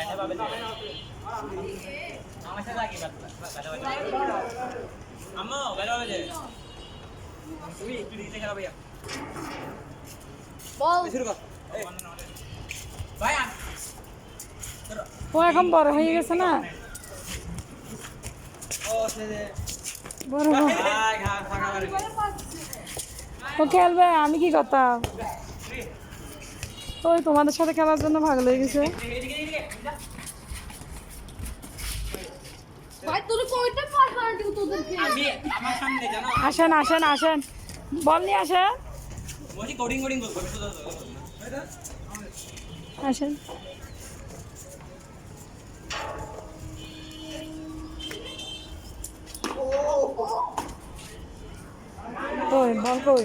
কথা ও এখন বড় হয়ে গেছে না? ও খেলবে আমি কি করতাম? করা তোমাদের সাথে খেলার জন্য সামনে জানো? আসেন আসেন আসেন। বল নিয়ে আসেন। আসেন। কই বল কই?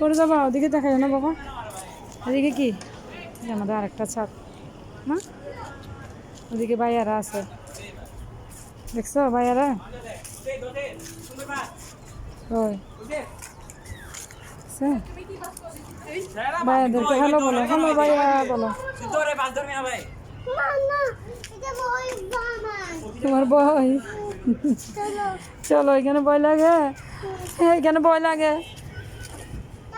করে যাবা? ওদিকে দেখা যায় না বাবা। ওদিকে কি? আমাদের আরেকটা ছাদ, না? ওদিকে ভাইয়ারা আছে। দেখছ ভাইয়ারা? ওই? ভাইয়াদেরকে হ্যালো বলো। হ্যালো ভাইয়া, বলো। বই তোমার বই? চলো, এখানে ভয় লাগে। এখানে ভয় লাগে।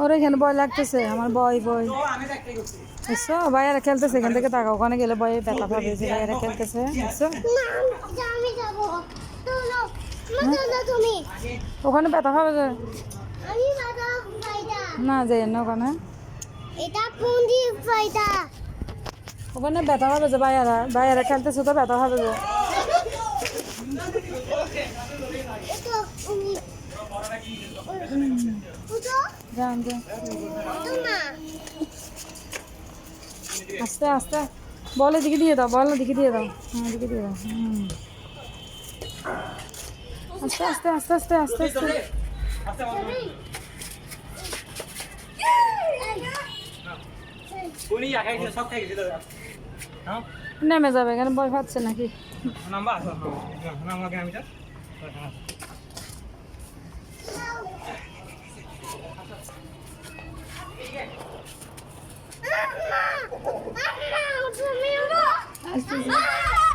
ওর এখানে ভয় লাগতেছে, আমার ভয় ভয়। দেখছ ভাইয়ারা খেলতেছে, এখান থেকে টাকা ওখানে গেলে ভয়ে ব্যথা পাবে, যে ভাইয়ারা খেলতেছে। দেখছ ওখানে ব্যথা পাবে না, যাই না ওখানে। ওখানে ব্যথা হবে যে ভাইয়ারা ভাইয়ারা খেলতেছে তো ব্যথা হবে যে। পুজো যান যান আস্তে আস্তে। বল এদিকে দিয়ে দাও বল এদিকে দিয়ে দাও। হ্যাঁ এদিকে দিয়ে দাও। হুম। আস্তে আস্তে আস্তে আস্তে আস্তে আস্তে। হ্যাঁ? নেমে যাবে এখানে ভয় পাচ্ছে নাকি? নাম্বার আসো নাম্বার কেন আমি যা আম্মা আম্মা তুমি আস্তে আস্তে।